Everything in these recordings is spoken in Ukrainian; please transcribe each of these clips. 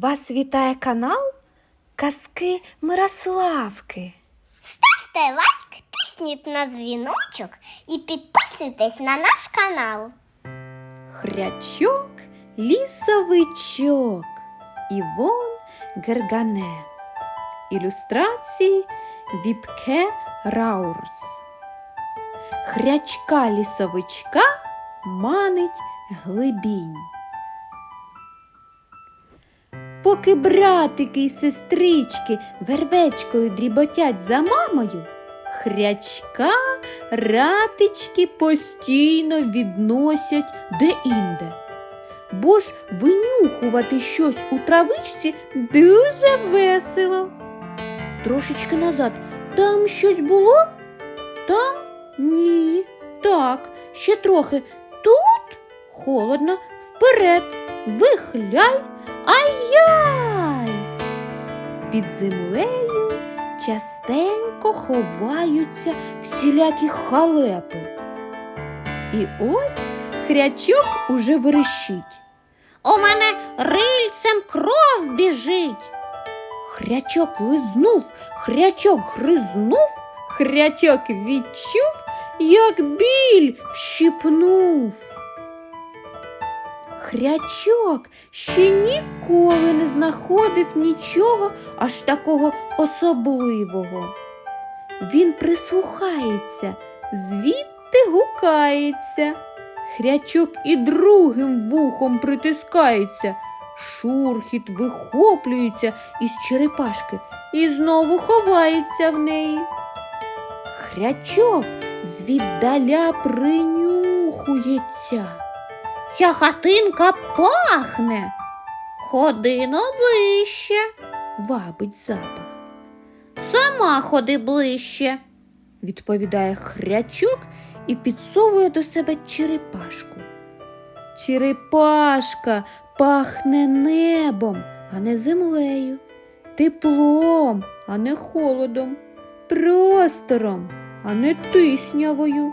Вас вітає канал Казки Мирославки. Ставте лайк, тисніть на дзвіночок і підписуйтесь на наш канал. Хрячок, лісовичок, Івон Гергане. Ілюстрації Віпке Раурс. Хрячка лісовичка манить глибінь. Поки братики й сестрички вервечкою дріботять за мамою, хрячка ратички постійно відносять де-інде. Бо ж винюхувати щось у травичці дуже весело. Трошечки назад там щось було? Там ні. Так, ще трохи. Тут холодно, вперед, вихляй, ай-яй. Під землею частенько ховаються всілякі халепи. І ось хрячок уже верещить. У мене рильцем кров біжить. Хрячок лизнув, хрячок гризнув, хрячок відчув, як біль вщипнув. Хрячок ще ніколи не знаходив нічого аж такого особливого. Він прислухається, звідти гукається. Хрячок і другим вухом притискається, шурхіт вихоплюється із черепашки і знову ховається в неї. Хрячок звіддаля принюхується. Ця хатинка пахне. Ходи но ближче, вабить запах. Сама ходи ближче, відповідає хрячок і підсовує до себе черепашку. Черепашка пахне небом, а не землею, теплом, а не холодом, простором, а не тиснявою.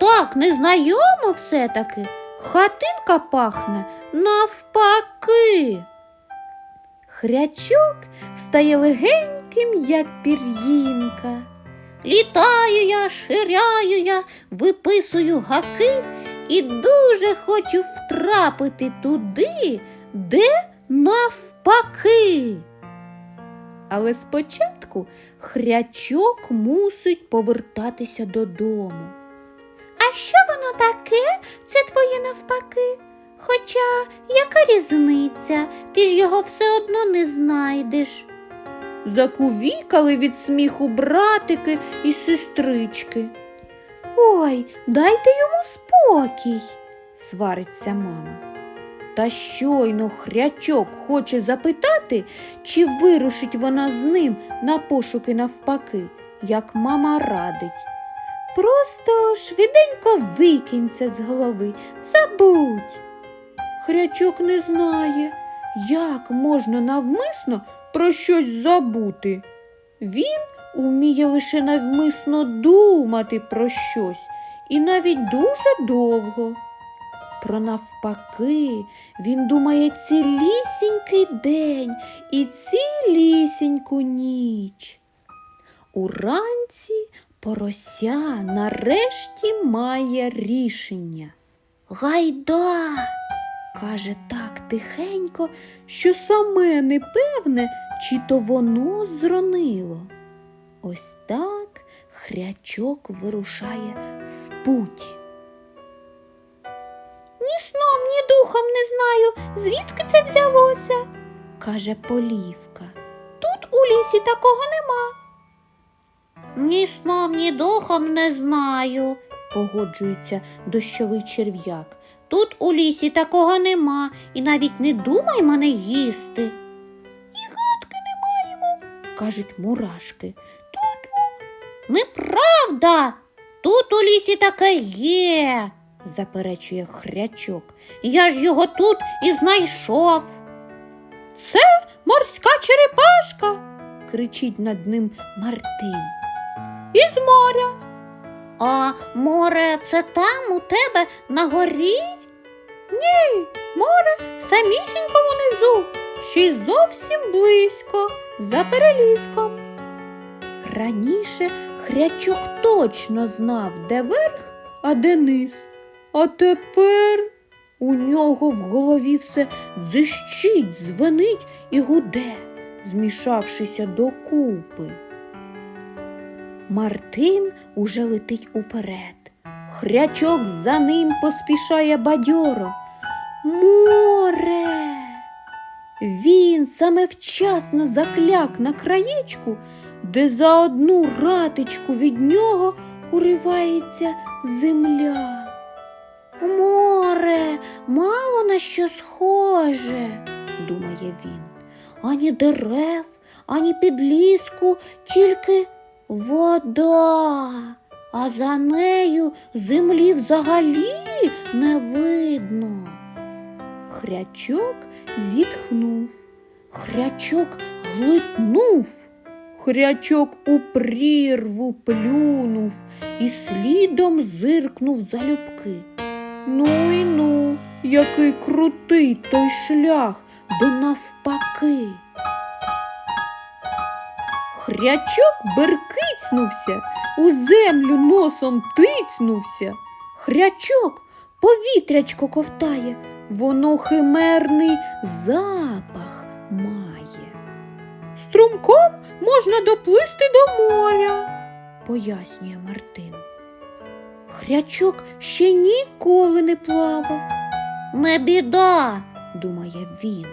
Так, незнайомо все-таки. Хатинка пахне навпаки. Хрячок стає легеньким, як пір'їнка. Літаю я, ширяю я, виписую гаки і дуже хочу втрапити туди, де навпаки. Але спочатку хрячок мусить повертатися додому. А що воно таке? Це твоє навпаки. Хоча яка різниця? Ти ж його все одно не знайдеш. Закувікали від сміху братики і сестрички. Ой, дайте йому спокій, свариться мама. Та щойно хрячок хоче запитати, чи вирушить вона з ним на пошуки навпаки, як мама радить. Просто швиденько викинь це з голови, забудь. Хрячок не знає, як можна навмисно про щось забути. Він уміє лише навмисно думати про щось і навіть дуже довго. Про навпаки, він думає цілісінький день і цілісіньку ніч. Уранці порося нарешті має рішення. Гайда, каже так тихенько, що саме не певне, чи то воно зронило. Ось так хрячок вирушає в путь. Ні сном, ні духом не знаю, звідки це взялося, каже Полівка. Тут у лісі такого нема. Ні сном, ні духом не знаю, погоджується дощовий черв'як. Тут у лісі такого нема, і навіть не думай мене їсти. І гадки не маємо, кажуть мурашки. Тут неправда. Тут у лісі таке є, заперечує хрячок. Я ж його тут і знайшов. Це морська черепашка, кричить над ним Мартин. Із моря. А море це там у тебе на горі? Ні, море в самісінькому низу, ще й зовсім близько, за переліском. Раніше хрячок точно знав, де верх, а де низ. А тепер у нього в голові все дзищить, дзвенить і гуде, змішавшися докупи. Мартин уже летить уперед. Хрячок за ним поспішає бадьоро. Море! Він саме вчасно закляк на краєчку, де за одну ратичку від нього уривається земля. Море, мало на що схоже, думає він. Ані дерев, ані підліску, тільки вода, а за нею землі взагалі не видно. Хрячок зітхнув, хрячок глитнув, хрячок у прірву плюнув і слідом зиркнув залюбки. Ну й ну, який крутий той шлях до навпаки. Хрячок беркицнувся, у землю носом тицнувся. Хрячок повітрячко ковтає, воно химерний запах має. Струмком можна доплисти до моря, пояснює Мартин. Хрячок ще ніколи не плавав. Не біда, думає він.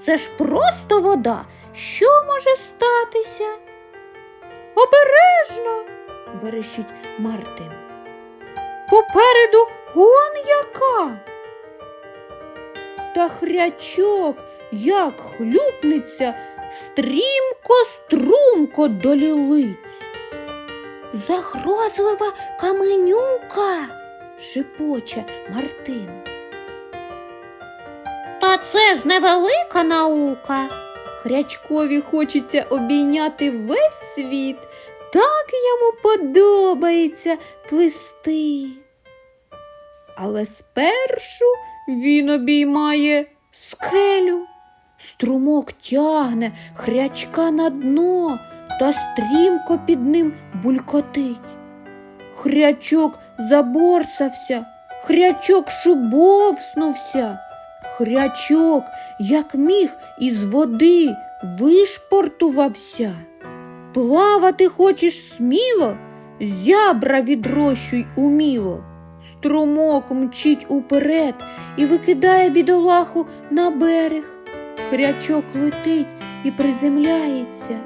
Це ж просто вода. Що може статися? Обережно, верещить Мартин. Попереду он яка. Та хрячок, як хлюпнеться, стрімко-струмко до лілиць. Загрозлива каменюка, шепоче Мартин. Та це ж невелика наука. Хрячкові хочеться обійняти весь світ. Так йому подобається плисти. Але спершу він обіймає скелю. Струмок тягне хрячка на дно та стрімко під ним булькотить. Хрячок заборсався, хрячок шубовснувся. Хрячок, як міг, із води вишпортувався. Плавати хочеш сміло, зябра відрощуй уміло. Струмок мчить уперед і викидає бідолаху на берег. Хрячок летить і приземляється,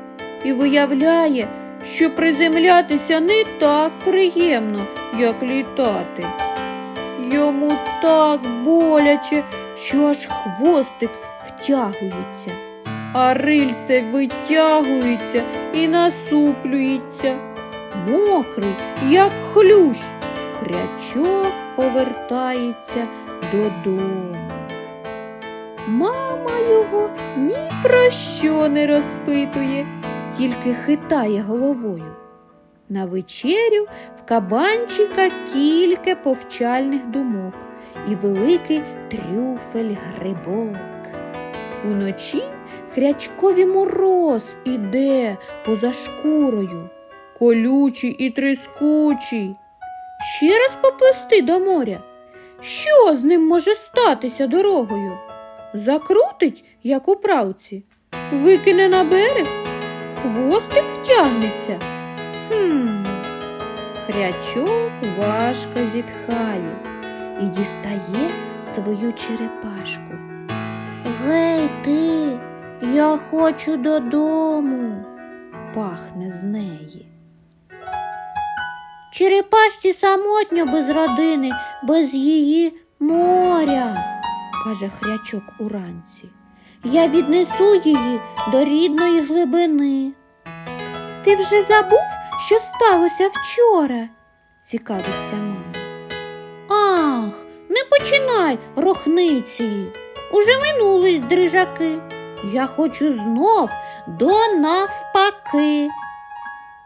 і виявляє, що приземлятися не так приємно, як літати. Йому так боляче, що аж хвостик втягується, а рильце витягується і насуплюється. Мокрий, як хлющ, хрячок повертається додому. Мама його ні про що не розпитує, тільки хитає головою. На вечерю в кабанчика кілька повчальних думок і великий трюфель грибок. Уночі хрячкові мороз іде поза шкурою, колючий і трискучий. Ще раз поплисти до моря. Що з ним може статися дорогою? Закрутить, як у правці, викине на берег, хвостик втягнеться. Хм. Хрячок важко зітхає і дістає свою черепашку. Гей ти, я хочу додому, пахне з неї. Черепашці самотньо без родини, без її моря, каже хрячок уранці. Я віднесу її до рідної глибини. Ти вже забув, що сталося вчора? цікавиться мама. Не починай рохниці. Уже минулись дрижаки. Я хочу знов до навпаки.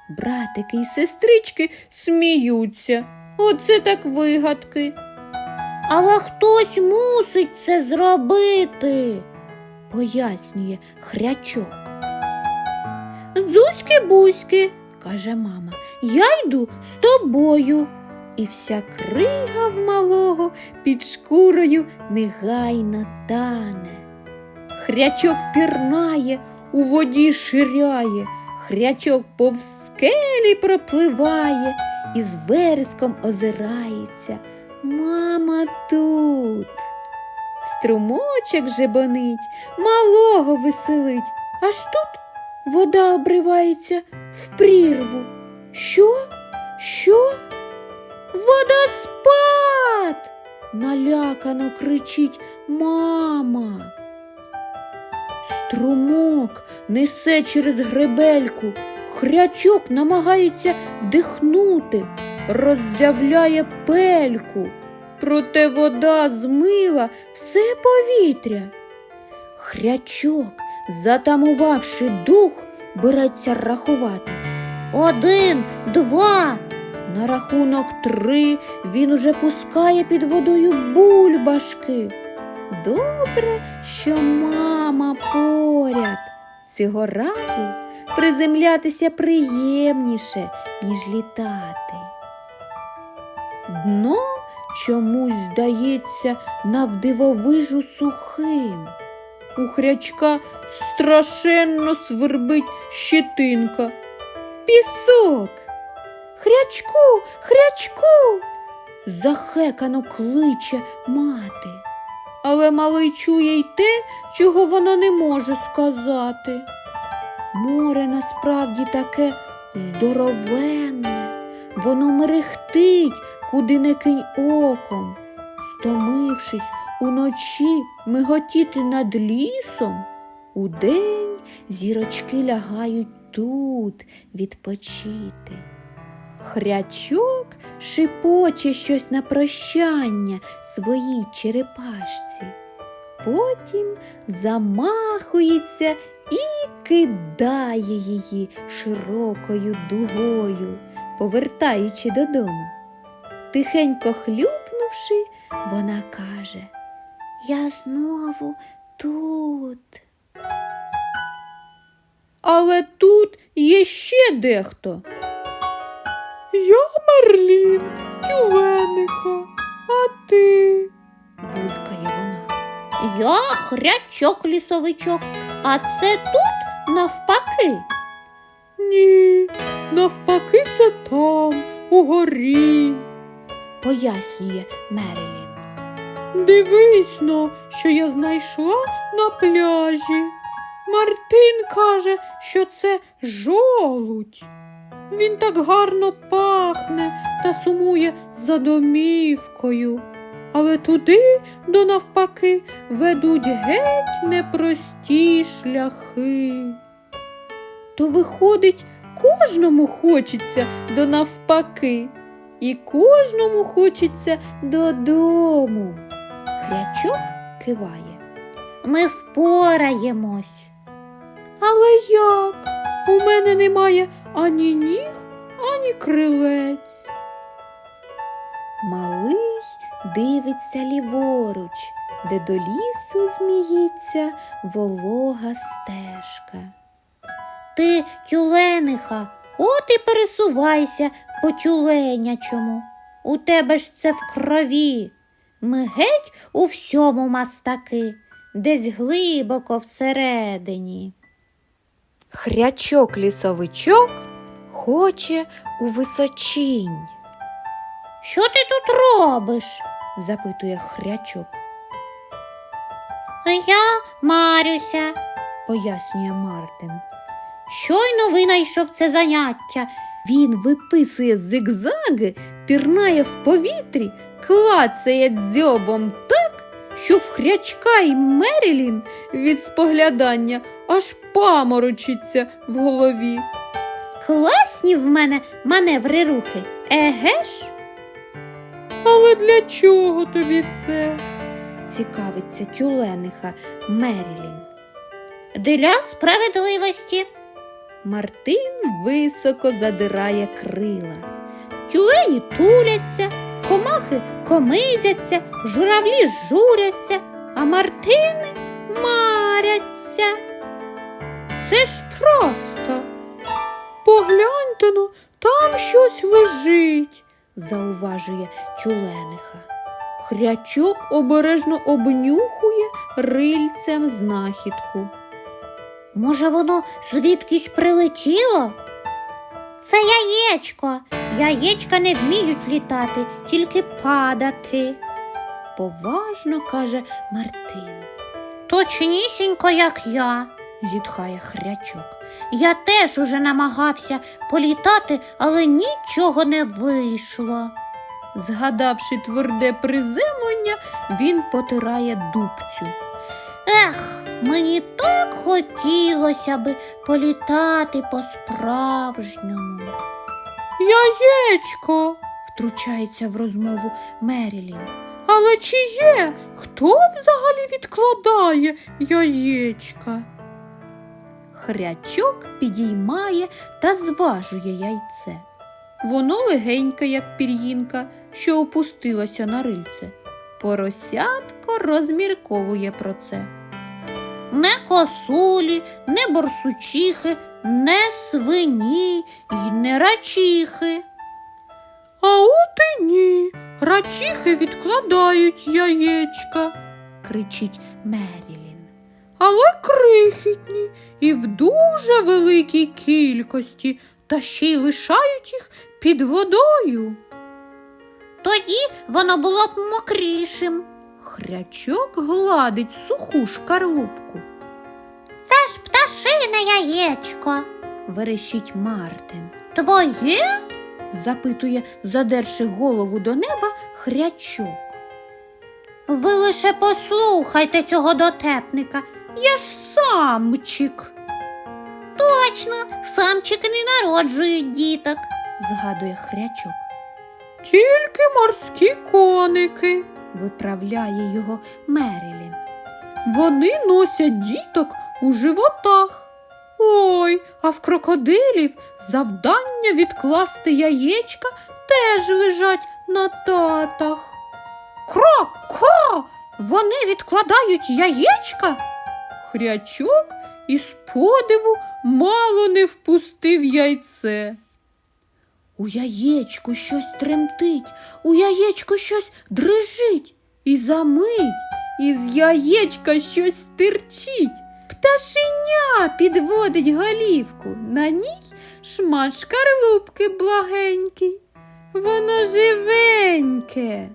Братики й сестрички сміються. Оце так вигадки. Але хтось мусить це зробити, пояснює хрячок. Дзузьки бузьки, каже мама, я йду з тобою. І вся крига в малого під шкурою негайно тане. Хрячок пірнає, у воді ширяє, хрячок повз скелі пропливає і з вереском озирається. Мама тут. Струмочок жебонить, малого веселить, аж тут вода обривається в прірву. Налякано кричить мама. Струмок несе через гребельку, хрячок намагається вдихнути, роззявляє пельку. Проте вода змила все повітря. Хрячок, затамувавши дух, береться рахувати. Один, два. На рахунок три він уже пускає під водою бульбашки. Добре, що мама поряд. Цього разу приземлятися приємніше, ніж літати. Дно чомусь здається навдивовижу сухим. У хрячка страшенно свербить щетинка. Пісок. Хрячку, хрячку. Захекано кличе мати. Але малий чує й те, чого вона не може сказати. Море насправді таке здоровенне, воно мерехтить, куди не кинь оком. Стомившись уночі миготіти над лісом, удень зірочки лягають тут відпочити. Хрячок шипоче щось на прощання своїй черепашці. Потім замахується і кидає її широкою дугою, повертаючи додому. Тихенько хлюпнувши, вона каже Я знову тут. Але тут є ще дехто. Я Мерлін, тюлениха, а ти? булькає вона. Я хрячок лісовичок, а це тут навпаки. Ні, навпаки, це там, угорі, пояснює Мерилін. Дивись но, що я знайшла на пляжі. Мартин каже, що це жолудь. Він так гарно пахне та сумує за домівкою. Але туди, до навпаки, ведуть геть непрості шляхи. То виходить, кожному хочеться до навпаки, і кожному хочеться додому. Хрячок киває. Ми впораємось. Але як? У мене немає ані ніг, ані крилець. Малий дивиться ліворуч, де до лісу зміється волога стежка. Ти тюлениха, от і пересувайся по тюленячому. У тебе ж це в крові. Ми геть у всьому мастаки, десь глибоко всередині. Хрячок лісовичок хоче у височинь. Що ти тут робиш? запитує хрячок. Я Марюся, пояснює Мартин. Щойно винайшов це заняття. Він виписує зигзаги, пірнає в повітрі, клацає дзьобом так, що в хрячка й Мерілін від споглядання аж паморочиться в голові. Класні в мене маневри рухи, еге ж? Але для чого тобі це? цікавиться тюлениха Мерілін. Для справедливості. Мартин високо задирає крила. Тюлені туляться, комахи комизяться, журавлі журяться, а мартини маряться. Це ж просто. Погляньте ну, там щось лежить, зауважує тюлениха. Хрячок обережно обнюхує рильцем знахідку. Може, воно звідкись прилетіло? Це яєчко. Яєчка не вміють літати, тільки падати, поважно каже Мартин. Точнісінько, як я, зітхає хрячок. Я теж уже намагався політати, але нічого не вийшло. Згадавши тверде приземлення, він потирає дубцю. Ех, мені так хотілося би політати по-справжньому. Яєчко, втручається в розмову Мерілін. Але чи є? Хто взагалі відкладає яєчка? Хрячок підіймає та зважує яйце. Воно легеньке, як пір'їнка, що опустилося на рильце. Поросятко розмірковує про це. Не косулі, не борсучихи, не свині й не рачіхи. А от і ні, рачіхи відкладають яєчка, кричить Мерілін. Але крихітні і в дуже великій кількості, та ще й лишають їх під водою. Тоді воно було б мокрішим. Хрячок гладить суху шкарлупку. Це ж пташине яєчко, верещить Мартин. Твоє? запитує, задерши голову до неба, хрячок. Ви лише послухайте цього дотепника. Я ж самчик. Точно, самчики не народжують діток, згадує хрячок. Тільки морські коники, виправляє його Мерілін. Вони носять діток у животах. Ой, а в крокодилів завдання відкласти яєчка теж лежать на татах. Кро-ко! Вони відкладають яєчка? Хрячок із подиву мало не впустив яйце. У яєчку щось тремтить, у яєчку щось дрижить, і за мить із яєчка щось стирчить. Пташеня підводить голівку, на ній шмат шкарлупки благенький. Воно живеньке.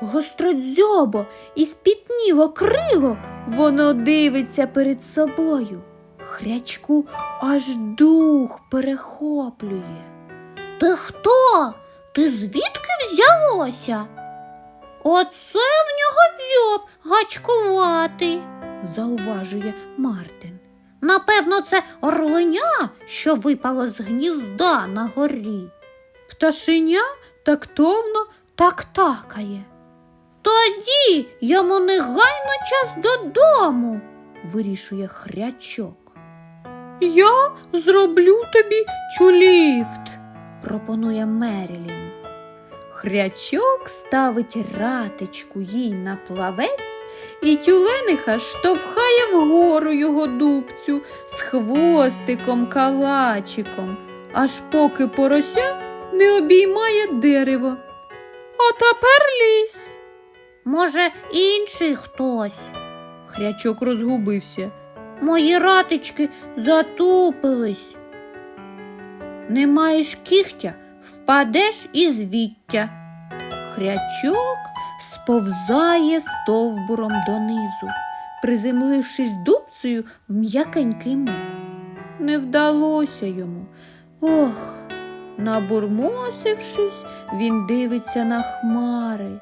Гостродзьобо і спітніло крило, воно дивиться перед собою. Хрячку аж дух перехоплює. Ти хто? Ти звідки взялося? Оце в нього дзьоб гачкуватий, зауважує Мартин. Напевно, це орленя, що випало з гнізда на горі. Пташеня тактовно так такає. Тоді йому негайно час додому, вирішує хрячок. Я зроблю тобі тюліфт, пропонує Мерілін. Хрячок ставить ратичку їй на плавець, і тюлениха штовхає вгору його дубцю з хвостиком калачиком, аж поки порося не обіймає дерево. А тепер лізь. Може, інший хтось. Хрячок розгубився. Мої ратички затупились. Не маєш кігтя, впадеш і звіття. Хрячок сповзає стовбуром донизу, приземлившись дубцею в м'якенький мох. Не вдалося йому. Ох, набурмосившись, він дивиться на хмари.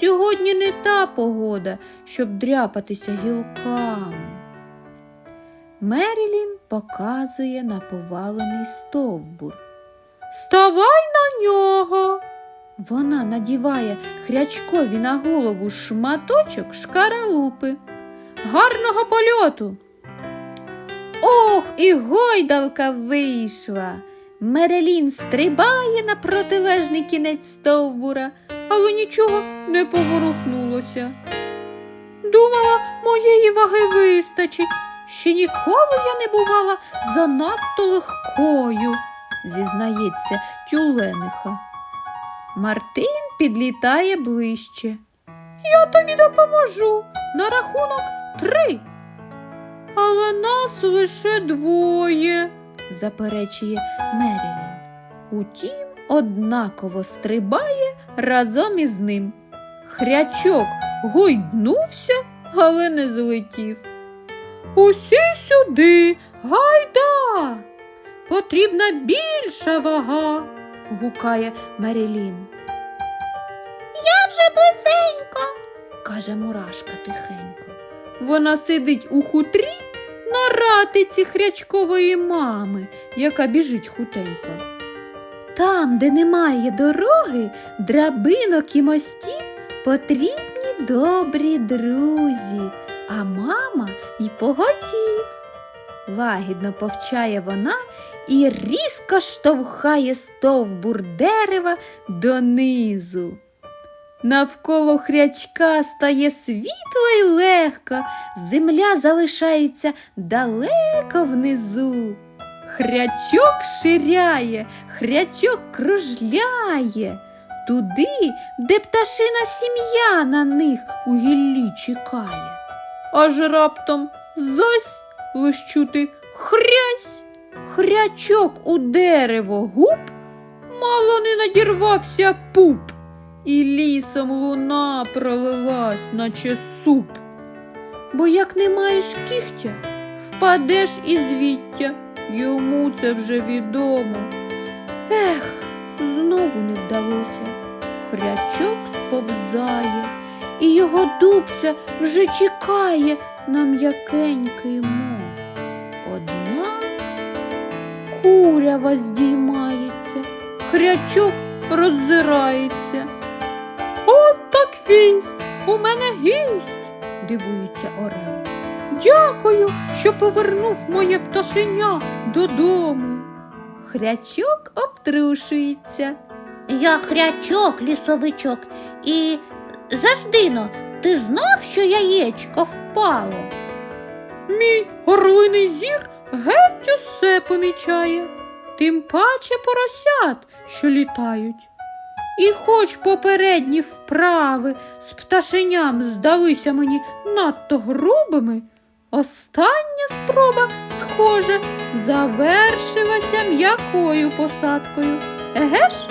Сьогодні не та погода, щоб дряпатися гілками. Мерілін показує на повалений стовбур. Ставай на нього. Вона надіває хрячкові на голову шматочок шкаралупи. Гарного польоту. Ох, і гойдалка вийшла. Мерелін стрибає на протилежний кінець стовбура, але нічого не поворухнулося. Думала, моєї ваги вистачить. Ще ніколи я не бувала занадто легкою, зізнається тюлениха. Мартин підлітає ближче. Я тобі допоможу на рахунок три. Але нас лише двоє, заперечує Мерілін. Утім, однаково стрибає разом із ним. Хрячок гойднувся, але не злетів. Усі сюди, гайда! Потрібна більша вага, гукає Мерілін. Я вже близенько. каже мурашка тихенько. Вона сидить у хутрі на ратиці хрячкової мами, яка біжить хутенько. Там, де немає дороги, драбинок і мостів, потрібні добрі друзі, а мама й поготів. Лагідно повчає вона і різко штовхає стовбур дерева донизу. Навколо хрячка стає світло й легко, земля залишається далеко внизу. Хрячок ширяє, хрячок кружляє туди, де пташина сім'я на них у гіллі чекає. Аж раптом зось лиш чути хрясь, хрячок у дерево губ, мало не надірвався пуп і лісом луна пролилась, наче суп. Бо як не маєш кігтя, впадеш і звіття, йому це вже відомо. Ех, знову не вдалося. Хрячок сповзає, і його дубця вже чекає на м'якенький мох. Однак курява здіймається, хрячок роззирається. От так вість! У мене гість, дивується Орел. Дякую, що повернув моє пташеня додому. Хрячок обтрушується. Я хрячок, лісовичок, і завждино, ти знав, що яєчко впало? Мій орлиний зір геть усе помічає, тим паче поросят, що літають. І хоч попередні вправи з пташеням здалися мені надто грубими, остання спроба, схоже, завершилася м'якою посадкою. Еге ж?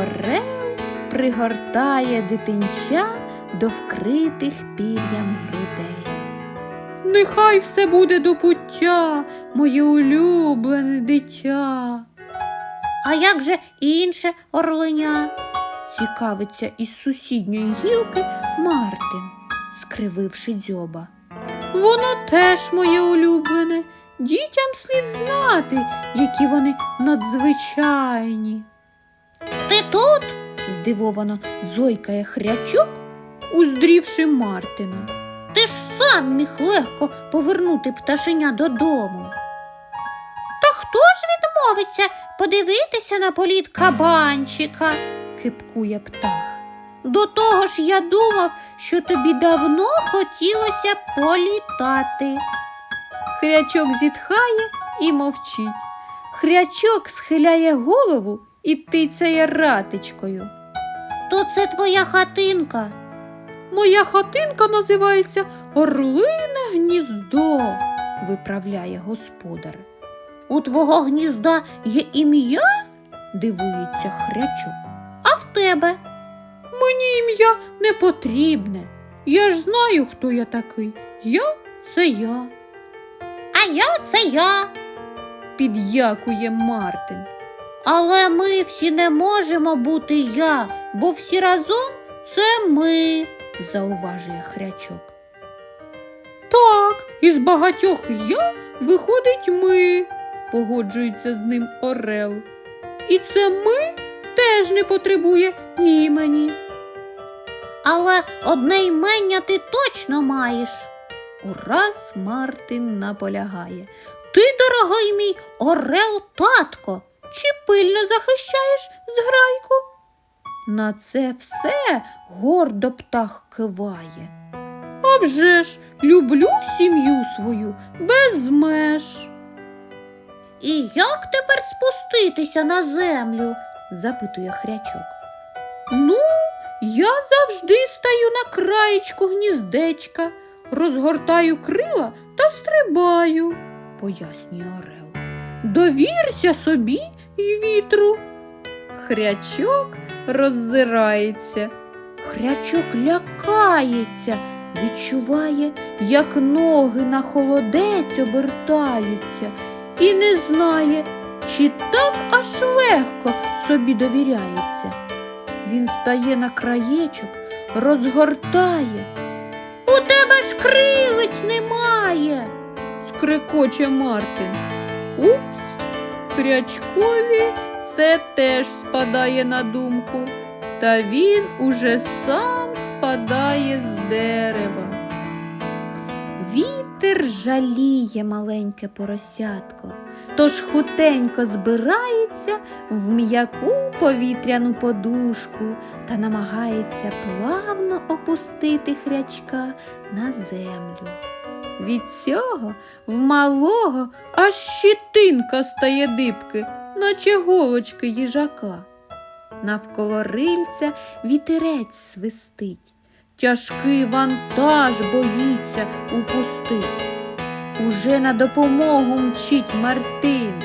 Орел пригортає дитинча до вкритих пір'ям грудей. Нехай все буде до пуття, моє улюблене дитя. А як же інше орленя? цікавиться із сусідньої гілки Мартин, скрививши дзьоба. Воно теж моє улюблене. Дітям слід знати, які вони надзвичайні. Ти тут? здивовано зойкає хрячок, уздрівши Мартина. Ти ж сам міг легко повернути пташеня додому. Та хто ж відмовиться подивитися на політ кабанчика? кипкує птах. До того ж я думав, що тобі давно хотілося політати. Хрячок зітхає і мовчить. Хрячок схиляє голову і тицяє ратичкою. То це твоя хатинка. Моя хатинка називається Орлине гніздо, виправляє господар. У твого гнізда є ім'я? дивується хрячок. А в тебе? Мені ім'я не потрібне. Я ж знаю, хто я такий. Я це я. А я це я. під'якує Мартин. Але ми всі не можемо бути я, бо всі разом це ми, зауважує хрячок. Так, із багатьох я виходить ми, погоджується з ним Орел. І це ми теж не потребує імені. Але одне імення ти точно маєш. Ураз Мартин наполягає. Ти, дорогий мій орел татко, чи пильно захищаєш зграйку? На це все гордо птах киває. «А вже ж, люблю сім'ю свою без меж. І як тепер спуститися на землю? Запитує хрячок. Ну, я завжди стаю на краєчку гніздечка, розгортаю крила та стрибаю, пояснює Орел. Довірся собі й вітру. Хрячок роззирається. Хрячок лякається, відчуває, як ноги на холодець обертаються, і не знає, чи так аж легко собі довіряється. Він стає на краєчок, розгортає. У тебе ж крилиць немає, скрикоче Мартин. Упс, хрячкові це теж спадає на думку, та він уже сам спадає з дерева. Вітер жаліє маленьке поросятко, тож хутенько збирається в м'яку повітряну подушку та намагається плавно опустити хрячка на землю. Від цього в малого аж щитинка стає дибки, наче голочки їжака. Навколо рильця вітерець свистить, тяжкий вантаж боїться упустить. Уже на допомогу мчить Мартин,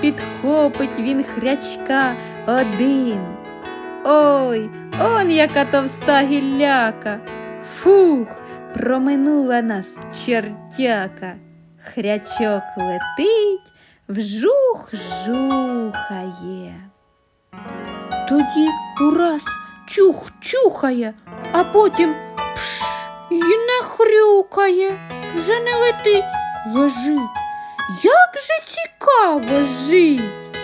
підхопить він хрячка один. Ой, он яка товста гілляка. Фух, проминула нас чертяка. Хрячок летить, вжух жухає. Тоді ураз чух чухає, а потім пш і не хрюкає, вже не летить, лежить. Як же цікаво жить.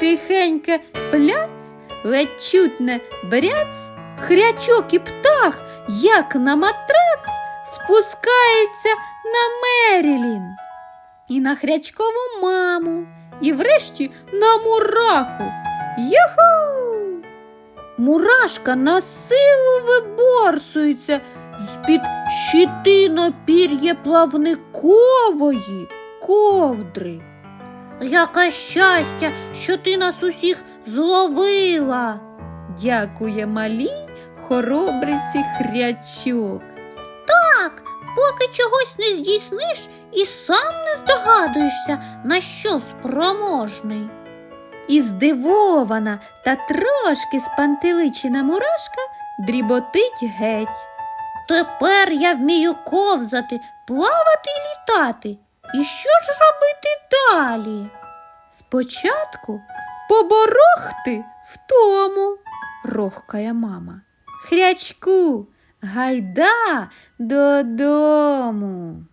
Тихеньке пляц, ледь чутне бряц, хрячок і птах, як на матрац, спускається на Мерілін і на хрячкову маму, і врешті на мураху. Юху! Мурашка на силу виборсується з-під щитино пір'є плавникової ковдри. Яке щастя, що ти нас усіх зловила. Дякує малій хоробриці хрячок. Так, поки чогось не здійсниш і сам не здогадуєшся, на що спроможний. І здивована та трошки спантеличена мурашка дріботить геть. Тепер я вмію ковзати, плавати і літати. І що ж робити далі? Спочатку поборохти в тому, рохкає мама. Хрячку, гайда додому.